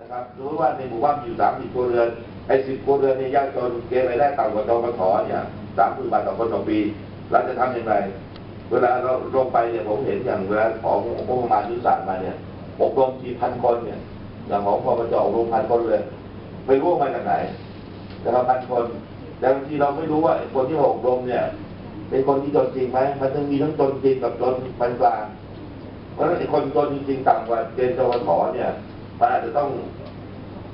นะครับรู้ว่าในหมู่บ้านมีอยู่สามสิบครัวเรือน ไอ้สิบครัวเรือนเนี่ยยากจนเกณฑ์รายได้ต่ำกว่าจปทเนี่ยสามหมื่นบาทต่อคนต่อปี เราจะทำยังไงเวลาเราลงไปเนี่ยผมเห็นอย่างเวลาของงบประมาณยุทธศาสตร์มาเนี่ยอบรมทีพันคนเนี่ยอย่างของพปจอบรมพันคนเลย ไม่รู้ว่ามาจากไหนนะครับพันคนแต่บางทีเราไม่รู้ว่าคนที่อบรมเนี่ย เป็นคนที่จนจริงไหมมันต้องมีทั้งจนจริงกับจนปานกลางเพราะฉะนั้นคนจนจริงต่ำกว่าเกณฑ์จวทเนี่ย มันอาจจะต้อง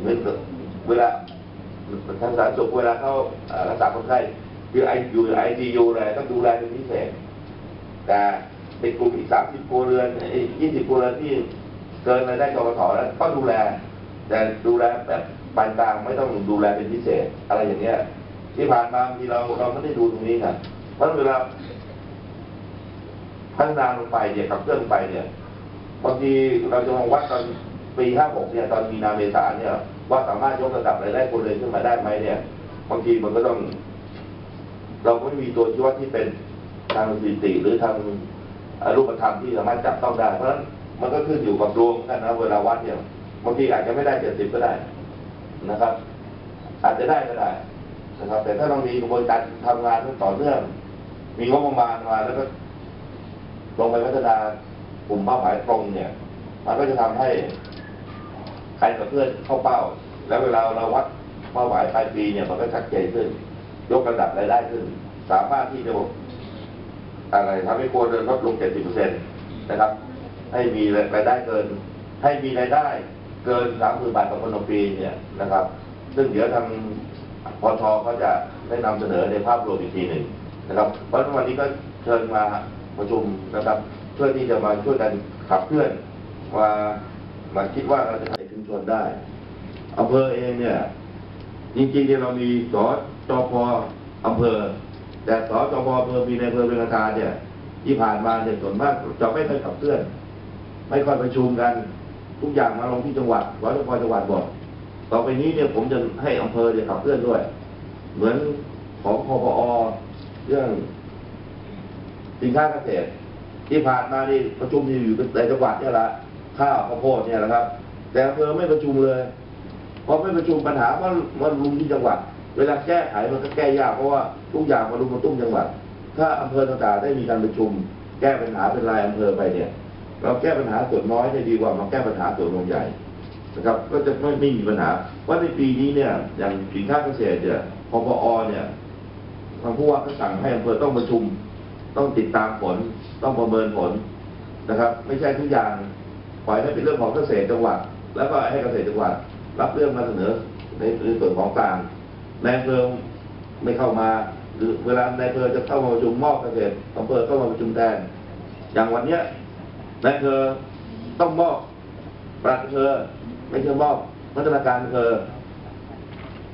เหมือนกับเวลาทางสาธารณสุขเวลาเขารักษาคนไข้คือไอยูไอซียูอะไรต้องดูแลเป็นพิเศษ แต่ในกลุ่มอีกสามสิบครัวเรือนยี่สิบครัวเรือนที่เกินรายได้จวทแล้วก็ดูแล แต่ดูแลแบบปานกลางไม่ต้องดูแลเป็นพิเศษ อะไรอย่างเงี้ย ที่ผ่านมาบางทีเราเราไม่ได้ดูตรงนี้ครับเพราะเวลาพัฒนาลงไปเนี่ยขับเคลื่อนไปเนี่ยบางทีเราจะมองวัดตอน ปี 56 เนี่ยตอนมีนาเมษาเนี่ยว่าสามารถยกระดับรายได้คนเรือนขึ้นมาได้ไหมเนี่ยบางทีมันก็ต้อง เราไม่มีตัวชี้วัดที่เป็นทางสถิติหรือทางอรูปธรรมที่สามารถจับต้องได้ เพราะฉะนั้นมันก็ขึ้นอยู่กับดวงกันนะเวลาวัดเนี่ยบางทีอาจจะไม่ได้70ก็ได้นะครับ อาจจะได้ก็ได้นะครับ แต่ถ้าเรามีกระบวนการทำงานที่ต่อเนื่อง มีงบประมาณมาแล้วก็ลงไปพัฒนากลุ่มเป้าหมายตรงเนี่ย มันก็จะทำให้ ใครกับเพื่อนเข้าเป้า แล้วเวลาเราวัดเป้าหมายปลายปีเนี่ยมันก็ชัดเจนขึ้น ยกระดับรายได้ขึ้น สามารถที่จะอะไรทำให้ครัวเรือนลดลง 70%นะครับ ให้มีรายได้เกิน ให้มีรายได้เกินสามหมื่นบาทต่อคนต่อปีเนี่ยนะครับ ซึ่งเดี๋ยวทางพอทเขาจะได้นำเสนอในภาพรวมอีกทีหนึ่งนะครับ เพราะวันนี้ก็เชิญมาประชุมนะครับ เพื่อที่จะมาช่วยกันขับเคลื่อนมามาคิดว่าเราจะ ชนได้อำเภอเองเนี่ย จริงๆเนี่ยเรามีสจพอำเภอ แต่สจพอำเภอมีในอำเภอเป็นประธาเนี่ย ที่ผ่านมาเนี่ยส่วนมากจะไม่ค่อยขับเคลื่อน ไม่ค่อยประชุมกันทุกอย่างมาลงที่จังหวัดร้อยจังหวัดจังหวัดบอกต่อไปนี้เนี่ยผมจะให้อำเภอเนี่ยขับเคลื่อนด้วย เหมือนของพปอเรื่องสินค้าเกษตร ที่ผ่านมานี่ประชุมอยู่ในจังหวัดเนี่ยละข้าวข้าวโพดเนี่ยแหละครับ แต่อำเภอไม่ประชุมเลยพราะไม่ประชุมปัญหามันมันรุมที่จังหวัด เวลาแก้ไขมันก็แก้ยากเพราะว่าทุกอย่างมารุมมาตุ้มจังหวัด ถ้าอำเภอต่างๆได้มีการประชุม แก้ปัญหาเป็นรายอำเภอไปเนี่ย เราแก้ปัญหาส่วนน้อยเนี่ยดีกว่ามาแก้ปัญหาส่วนรวมใหญ่นะครับ ก็จะไม่ไม่มีปัญหาว่าในปีนี้เนี่ย อย่างสินค้าเกษตรเนี่ยพปอเนี่ยทางผู้ว่าก็สั่งให้อำเภอต้องประชุม ต้องติดตามผล ต้องประเมินผลนะครับ ไม่ใช่ทุกอย่างปล่อยให้เป็นเรื่องของเกษตรจังหวัด แล้วก็ให้เกษตรจังหวัดรับเรื่องมาเสนอในในส่วนของกลางในอำเภอไม่เข้ามา หรือเวลาในอำเภอจะเข้ามาประชุมมอบเกษตรอำเภอเข้ามาประชุมแทนอย่างวันเนี้ยในอำเภอต้องมอบปลัดอำเภอไม่ใช่มอบพัฒนาการอำเภอ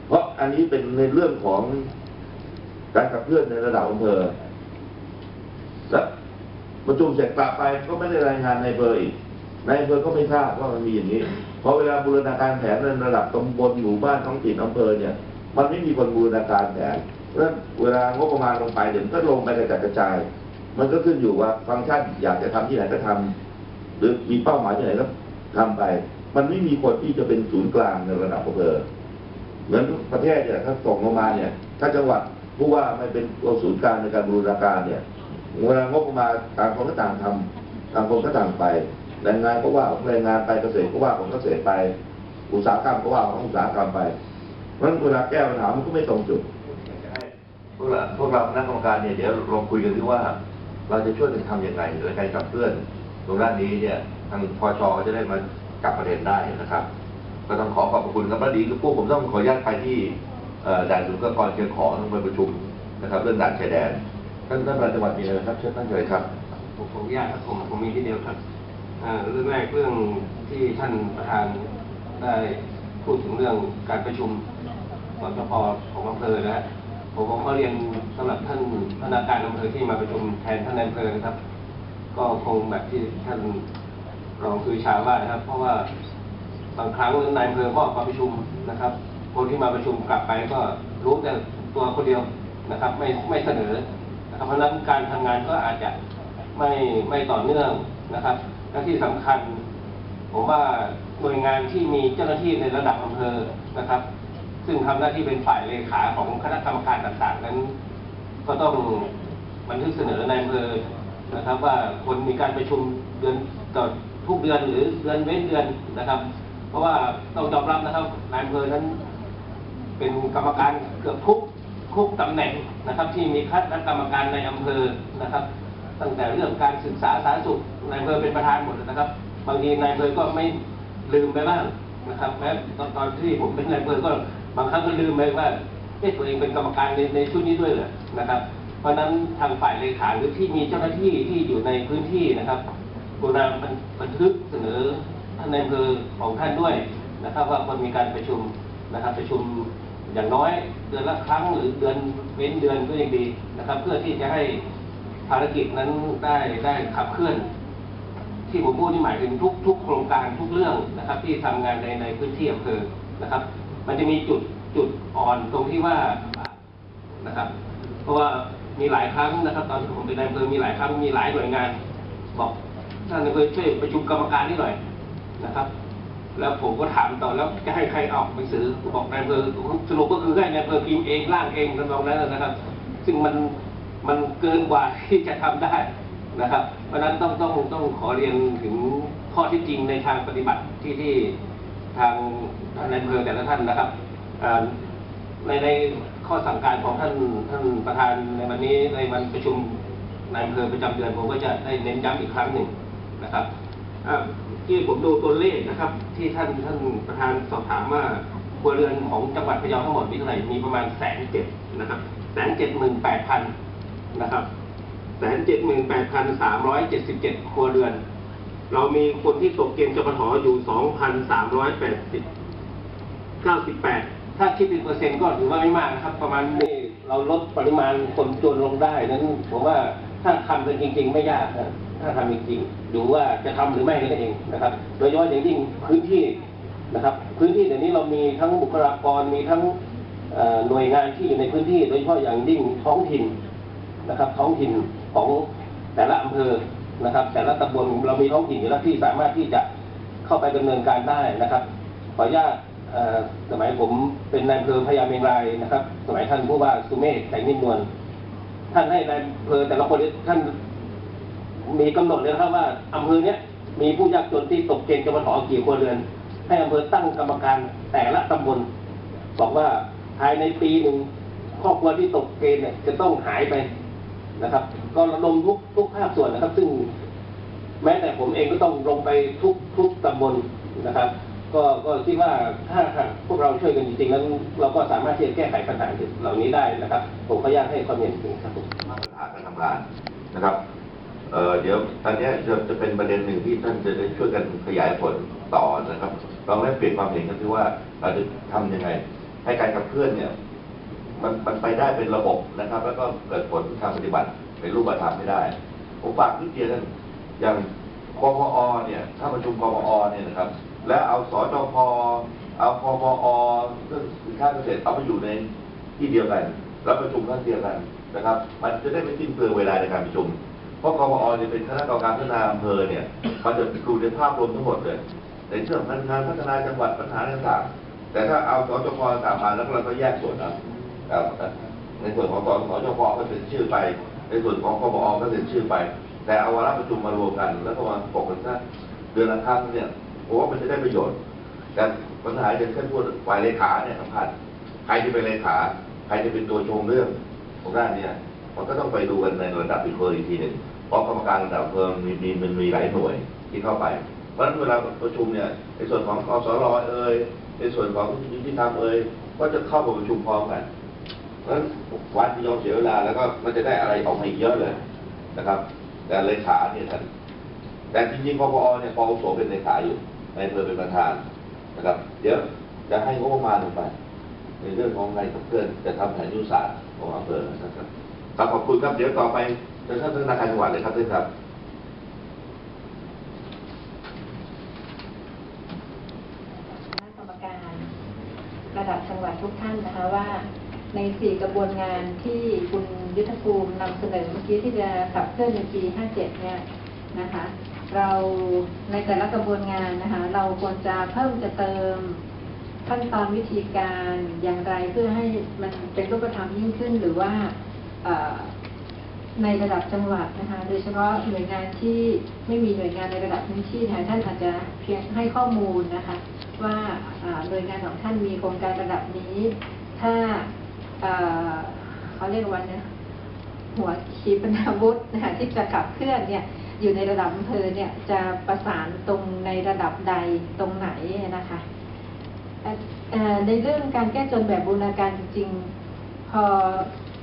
เพราะอันนี้เป็นในเรื่องของการขับเคลื่อนในระดับอำเภอและประชุมเสร็จกลับไปก็ไม่ได้รายงานในอำเภออีก ในอำเภอก็ไม่ทราบว่ามันมีอย่างนี้ เพราะเวลาบูรณาการแผนในระดับตำบลหมู่บ้านท้องถิ่นอำเภอเนี่ย มันไม่มีคนบูรณาการแผนเพราะนั้นเวลางบประมาณลงไปเดี๋ยวก็ลงไปกระจัดกระจาย มันก็ขึ้นอยู่ว่าฟังก์ชันอยากจะทำที่ไหนก็ทำหรือมีเป้าหมายที่ไหนก็ทำไป มันไม่มีคนที่จะเป็นศูนย์กลางในระดับอำเภอเหมือนประเทศเนี่ยถ้าส่งลงมาเนี่ย ถ้าจังหวัดผู้ว่าไม่เป็นตัวศูนย์กลางในการบูรณาการเนี่ยเวลางบประมาณต่างคนก็ต่างทำต่างคนก็ต่างไป แรงงานก็ว่าของแรงงานไปเกษตรก็ว่าของเกษตรไป อุตสาหกรรมก็ว่าของอุตสาหกรรมไปเพราะฉะนั้นเวลาแก้ปัญหามันก็ไม่ตรงจุดพวกเราพวกเราคณะกรรมการเนี่ยเดี๋ยวลองคุยกันดูว่า เราจะช่วยกันทำยังไงหรือการขับเคลื่อนตรงด้านนี้เนี่ยทางพชก็จะได้มาจับประเด็นได้นะครับ ก็ต้องขอขอบพระคุณครับแล้วดีคือพวกผมต้องขออนุญาตไปที่เอ่อด่านสุลกากรเชียงของต้องไปประชุมนะครับ เรื่องด่านชายแดนท่านท่านประหลัดจังหวัดมีอะไรครับเชิญท่านเลยครับผมขออนุญาตครับผมผมมีที่เดียวครับอ่า เรื่องแรกเรื่องที่ท่านประธานได้พูดถึงเรื่องการประชุมสจพของอำเภอนะฮะผมก็เรียนสำหรับท่านพนักงานอำเภอที่มาประชุมแทนท่านนายอำเภอนะครับ ก็คงแบบที่ท่านรองคือชาว่านะครับ เพราะว่าบางครั้งนายอำเภอมอบมาประชุมนะครับ คนที่มาประชุมกลับไปก็รู้แต่ตัวคนเดียวนะครับ ไม่ไม่เสนอนะครับเพราะนั้นการทำงานก็อาจจะไม่ไม่ต่อเนื่องนะครับ และที่สำคัญ ผมว่าหน่วยงานที่มีเจ้าหน้าที่ในระดับอำเภอนะครับ ซึ่งทำหน้าที่เป็นฝ่ายเลขาของคณะกรรมการต่างๆ นั้น ก็ต้องบันทึกเสนอในอำเภอนะครับ ว่าคนมีการประชุมเดือนต่อทุกเดือนหรือเดือนเว้นเดือนนะครับ เพราะว่าต้องยอมรับนะครับนายอำเภอนั้นเป็นกรรมการเกือบทุกทุกตำแหน่งนะครับ ที่มีคณะกรรมการในอำเภอนะครับ ตั้งแต่เรื่องการศึกษาสาธารณสุขนายอำเภอเป็นประธานหมดนะครับ บางทีนายอำเภอก็ไม่ลืมไปบ้างนะครับแม้ตอนตอนที่ผมเป็นนายอำเภอก็บางครั้งก็ลืมไปว่าเอ๊ะตัวเองเป็นกรรมการในในชุดนี้ด้วยเหรอนะครับ เพราะฉะนั้นทางฝ่ายเลขาหรือที่มีเจ้าหน้าที่ที่อยู่ในพื้นที่นะครับกรุณาบันทึกเสนอท่านนอำเภอของท่านด้วยนะครับ ว่าควรมีการประชุมนะครับ ประชุมอย่างน้อยเดือนละครั้งหรือเดือนเว้นเดือนก็ยังดีนะครับ เพื่อที่จะให้ ภารกิจนั้นได้ได้ขับเคลื่อน ที่ผมพูดนี่หมายถึงทุกทุกโครงการทุกเรื่องนะครับ ที่ทำงานในในพื้นที่อำเภอนะครับ มันจะมีจุดจุดอ่อนตรงที่ว่านะครับ เพราะว่ามีหลายครั้งนะครับ ตอนที่ผมเป็นนายอำเภอมีหลายครั้งมีหลายหน่วยงาน บอกท่านนายอำเภอช่วยประชุมกรรมการนิดหน่อยนะครับแล้วผมก็ถามต่อแล้วจะให้ใครออกหนังสือบอกนายอำเภอสรุปก็คือให้นายอำเภอพิมพ์เองร่างเองทำนองนั้นนะครับ ซึ่งมัน มันเกินกว่าที่จะทำได้นะครับ เพราะฉะนั้นต้องต้องต้องขอเรียนถึงข้อที่จริงในทางปฏิบัติที่ที่ทางท่านนายอำเภอแต่ละท่านนะครับในในข้อสั่งการของท่านท่านประธานในวันนี้ในวันประชุมนายอำเภอประจำเดือนผมก็จะได้เน้นย้ำอีกครั้งหนึ่งนะครับที่ผมดูตัวเลขนะครับ ที่ท่านท่านประธานสอบถามว่าครัวเรือนของจังหวัดพะเยาทั้งหมดมีเท่าไหร่มีประมาณแสนเจ็ดนะครับแสนเจ็ดหมื่นแปดพัน นะครับแสนเจ็ดหมื่นแปดพันสามร้อยเจ็ดสิบเจ็ดครัวเรือน เรามีคนที่ตกเกณฑ์จปทออยู่สองพันสามร้อยแปดสิบ98ถ้าคิดเป็นเปอร์เซ็นต์ก็ถือว่าไม่มากนะครับ ประมาณนี้เราลดปริมาณคนจนลงได้นั้นผมว่าถ้าทำกันจริง ๆ ไม่ยากนะถ้าทำจริงๆดูว่าจะทำหรือไม่นั่นเองนะครับ โดยเฉพาะอย่างยิ่งพื้นที่นะครับ พื้นที่เดี๋ยวนี้เรามีทั้งบุคลากรมีทั้งหน่วยงานที่อยู่ในพื้นที่ โดยเฉพาะอย่างยิ่งท้องถิ่น นะครับ ท้องถิ่นของแต่ละอำเภอนะครับ แต่ละตำบลเรามีท้องถิ่นอยู่แล้วที่สามารถที่จะเข้าไปดำเนินการได้นะครับ ขออนุญาตสมัยผมเป็นนายอำเภอพญาเมงรายนะครับ สมัยท่านผู้ว่าสุเมฆแสงนิ่มนวลท่านให้นายอำเภอแต่ละคนท่านมีกำหนดเลยนะครับว่าอำเภอเนี้ยมีผู้ยากจนที่ตกเกณฑ์จปทกี่ครัวเรือน ให้อำเภอตั้งกรรมการแต่ละตำบลบอกว่าภายในปีหนึ่งครอบครัวที่ตกเกณฑ์เนี่ยจะต้องหายไป นะครับ ก็ระดมทุกทุกภาคส่วนนะครับ ซึ่งแม้แต่ผมเองก็ต้องลงไปทุกทุกตำบลนะครับ ก็ก็คิดว่าถ้าหากพวกเราช่วยกันจริงๆนั้นเราก็สามารถที่จะแก้ไขปัญหาเหล่านี้ได้นะครับ ผมขออนุญาตให้ความเห็นนี้ครับผมมาตรฐานการทำงานนะครับเออเดี๋ยวตอนนี้จะจะเป็นประเด็นหนึ่งที่ท่านจะได้ช่วยกันขยายผลต่อนะครับเราไม่เปลี่ยนความเห็นกันที่ว่าเราจะทำยังไง ให้การขับเคลื่อนเนี่ย มันมันไปได้เป็นระบบนะครับ แล้วก็เกิดผลทางปฏิบัติเป็นรูปธรรมไม่ได้ ผมฝากนิดเดียวท่านอย่างกพอเนี่ย ถ้าประชุมกพอเนี่ยนะครับ แล้วเอาสจพเอาพมอเรื่งสินค้าเกษตรเอาไปอยู่ในที่เดียวกัน แล้วประชุมครั้งเดียวกันนะครับ มันจะได้ไม่สิ้นเปลืองเวลาในการประชุม เพราะกพอเนี่ยเป็นคณะกรรมการพัฒนาอำเภอเนี่ย มันจะดูในภาพรวมทั้งหมดเลย ในเรื่องงานพัฒนาจังหวัดปัญหาต่างๆแต่ถ้าเอาสจพต่างมาแล้วเราก็แยกส่วนเอา ครับในส่วนของสจพก็เซ็นชื่อไป ในส่วนของกบอก็เซ็นชื่อไป แต่เอาวาระประชุมมารวมกัน แล้วก็มาปกกันซะเดือนละครั้งเนี่ยผมว่ามันจะได้ประโยชน์ แต่ปัญหาอย่างเช่นพูดฝ่ายเลขาเนี่ยสำคัญใครจะเป็นเลขาใครจะเป็นตัวชงเรื่องของด้านเนี่ยมันก็ต้องไปดูกันในระดับอำเภออีกทีหนึ่งเพราะกรรมการระดับอำเภอมีมีมันมีหลายหน่วยที่เข้าไป เพราะฉะนั้นเวลาประชุมเนี่ยในส่วนของกสรเอ่ยในส่วนของยุติธรรมเอ่ยก็จะเข้ามาประชุมพร้อมกัน เพราะฉะนั้นวัดที่ยอมเสียเวลาแล้วก็มันจะได้อะไรออกมาอีกเยอะเลยนะครับ แต่เลขาเนี่ยท่านแต่จริงๆกปอเนี่ยปอโสเป็นเลขาอยู่ ในอำเภอเป็นประธานนะครับ เดี๋ยวจะให้งบประมาณลงไป ในเรื่องของการขับเคลื่อนจะทำแผนยุทธศาสตร์ของอำเภอนะครับครับขอบคุณครับเดี๋ยวต่อไปจะท่านธนาคารจังหวัดเลยครับท่านครับคณะกรรมการระดับจังหวัดทุกท่านนะคะว่า ในสี่กระบวนงานที่คุณยุทธภูมินำเสนอเมื่อกี้ที่จะขับเคลื่อนในปี 57 เนี่ยนะคะ เราในแต่ละกระบวนงานนะคะ เราควรจะเพิ่มจะเติมขั้นตอนวิธีการอย่างไรเพื่อให้มันเป็นรูปธรรมยิ่งขึ้นหรือว่าในระดับจังหวัดนะคะโดยเฉพาะหน่วยงานที่ไม่มีหน่วยงานในระดับพื้นที่ท่านอาจจะเพียงให้ข้อมูลนะคะ ว่าหน่วยงานของท่านมีโครงการระดับนี้ ถ้า เขาเรียกว่านี่ยหัวขีปนาวุธนะคะที่จะขับเคลื่อนเนี่ยอยู่ในระดับอำเภอเนี่ยจะประสานตรงในระดับใดตรงไหนนะคะในเรื่องการแก้จนแบบบูรณาการจริงๆพอ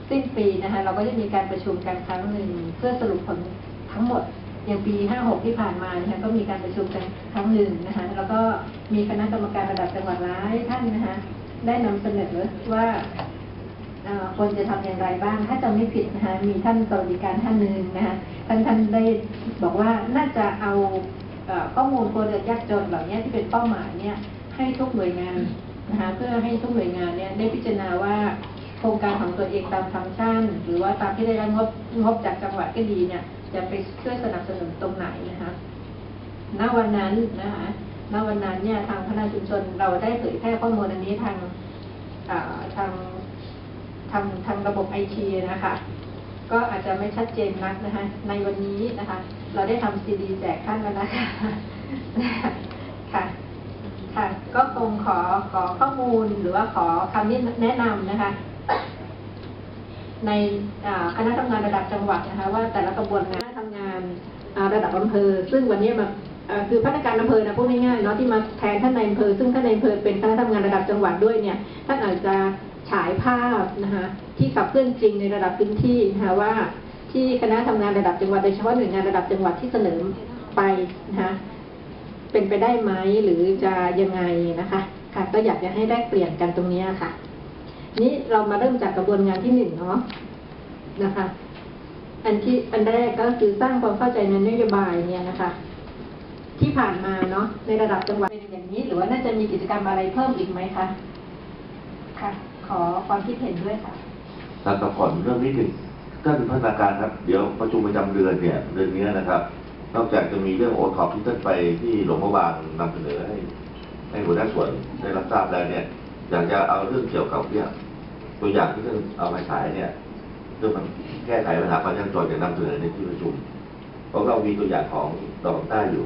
สิ้นปีนะคะเราก็จะมีการประชุมกันครั้งหนึ่งเพื่อสรุปผลทั้งหมดอย่างปี 56 ที่ผ่านมานะคะก็มีการประชุมกันครั้งหนึ่งนะคะแล้วก็มีคณะกรรมการระดับจังหวัดหลายท่านนะคะได้นำเสนอว่า ควรจะทำอย่างไรบ้าง ถ้าจำไม่ผิดนะคะมีท่านสวัสดิการท่านหนึ่งนะคะท่านท่านได้บอกว่าน่าจะเอาข้อมูลคนเรือนยากจนเหล่านี้ที่เป็นเป้าหมายเนี่ยให้ทุกหน่วยงานนะคะเพื่อให้ทุกหน่วยงานเนี่ยได้พิจารณาว่าโครงการของตัวเองตามฟังก์ชัน หรือว่าตามที่ได้รับงบงบจากจังหวัดก็ดีเนี่ยจะไปช่วยสนับสนุนตรงไหนนะคะณวันนั้นนะคะณวันนั้นเนี่ยทางพัฒนาชุมชนเราได้เผยแพร่ข้อมูลอันนี้ทางทาง ทางทางระบบไอทีนะคะ ก็อาจจะไม่ชัดเจนนักนะคะในวันนี้นะคะ เราได้ทำซีดีแจกท่านแล้วนะคะค่ะค่ะ ก็คงขอขอข้อมูลหรือว่าขอคำแนะนำนะคะ ในคณะทำงานระดับจังหวัดนะคะ ว่าแต่ละกระบวนการทำงานระดับอำเภอ ซึ่งวันนี้แบบอ่าคือพนักงานอำเภอนะพูดง่ายๆเนาะที่มาแทนท่านในายอำเภอซึ่งท่านในายอำเภอเป็นคณะทำงานระดับจังหวัดด้วยเนี่ยท่านอาจจะ ฉายภาพนะคะที่ขับเคลื่อนจริงในระดับพื้นที่นะคะว่าที่คณะทำงานระดับจังหวัดโดยเฉพาะหน่วยงานระดับจังหวัดที่เสนอไปนะคะเป็นไปได้ไหมหรือจะยังไงนะคะค่ะก็อยากจะให้ได้เปลี่ยนกันตรงนี้ค่ะ นี่เรามาเริ่มจากกระบวนการที่หนึ่งเนาะนะคะ อันที่อันแรกก็คือสร้างความเข้าใจในนโยบายเนี่ยนะคะ ที่ผ่านมาเนาะในระดับจังหวัดเป็นอย่างนี้ หรือว่าน่าจะมีกิจกรรมอะไรเพิ่มอีกไหมคะค่ะ ขอความคิดเห็นด้วยค่ะท่านประก่อนเรื่องนี้ถึงท่านพัฒนาการครับ เดี๋ยวประชุมประจำเดือนเนี่ยเดือนนี้นะครับ นอกจากจะมีเรื่องโอท็อปที่ท่านไปที่หลวงพระบางนำเสนอให้ให้หัวหน้าส่วนได้รับทราบแล้วเนี่ยอยากจะเอาเรื่องเกี่ยวกับเนี่ยตัวอย่างที่ท่านเอามาฉายเนี่ยเรื่องมันแก้ไขปัญหาความยากจนอย่างนำเสนอในที่ประชุมเพราะเรามีตัวอย่างของดอกใต้อยู่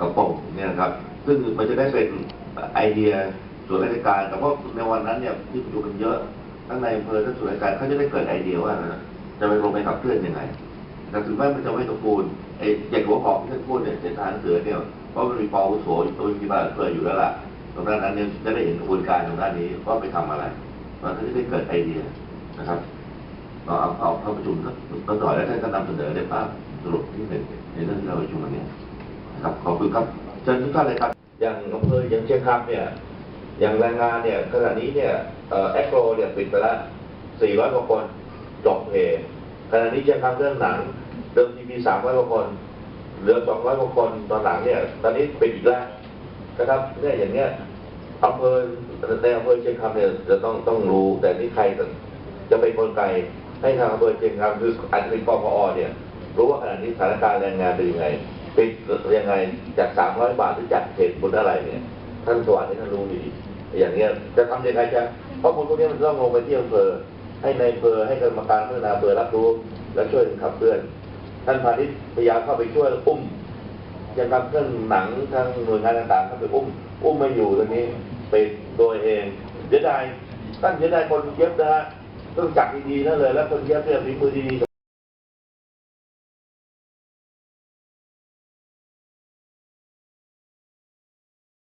กระโปรงเนี่ยนะครับ ซึ่งมันจะได้เป็นไอเดีย ส่วนราชการ แต่ว่าในวันนั้นเนี่ยที่ประชุมกันเยอะทั้งในอำเภอทั้งส่วนราชการเขาจะได้เกิดไอเดียว่าจะไปลงไปขับเคลื่อนยังไงแต่ถึงแม้มันจะไม่ตระกูลไอ้อย่างหัวหอกที่ท่านพูดเนี่ยเจตนาเสือเนี่ยเพราะมันมีปอวุโสอยู่ตัวมีบ้านเคยอยู่แล้วล่ะตรงด้านนั้นเนี่ยจะได้เห็นกระบวนการตรงด้านนี้ว่าไปทำอะไรมันก็จะได้เกิดไอเดียนะครับเอาเอาเอาเข้าประชุมก็ก็หน่อยแล้วท่านก็นำเสนอในภาพสรุปที่หนึ่งในเรื่องที่เราประชุมวันนี้นะครับขอบคุณครับเชิญทุกท่านเลยครับอย่างอำเภออย่างเชียงคำเนี่ย อย่างแรงงานเนี่ยขณะนี้เนี่ยแอคโรเนี่ยปิดไปแล้ว400กว่าคนจบเพขณะนี้เชียงคำเรื่องหนัง เดิมทีมี300กว่าคน เหลือ 200กว่าคนตอนหลังเนี่ย ตอนนี้ปิดอีกแล้วนะครับเนี่ยอย่างเนี้ยอำเภอในอำเภอเชียงคำเนี่ยจะต้องต้องรู้แต่นี่ใครจะจะเป็นคนไกลให้ทางอำเภอเชียงคำคืออาจจะเป็นปปอเนี่ย รู้ว่าขณะนี้สถานการณ์แรงงานเป็นยังไงปิดยังไงจาก300บาทหรือจากเหตุผลอะไรเนี่ย ท่านสวัสดิ์ท่านรู้ดีอย่างเงี้ยจะทำยังไงจะเพราะคนพวกนี้มันต้องลงไปที่อำเภอให้ในอำเภอให้กรรมการพัฒนาอำเภอรับรู้ และช่วยขับเคลื่อน ท่านพาณิชย์พยายามเข้าไปช่วยอุ้มยังทำเครื่องหนังทางหน่วยงานต่างๆเข้าไปอุ้มอุ้มมาอยู่ตรงนี้เป็นโดยเองเสียดายท่านเสียดายคนเย็บนะฮะต้องจักดีๆนั่นเลย แล้วคนเย็บเนี่ยฝีมือดีๆ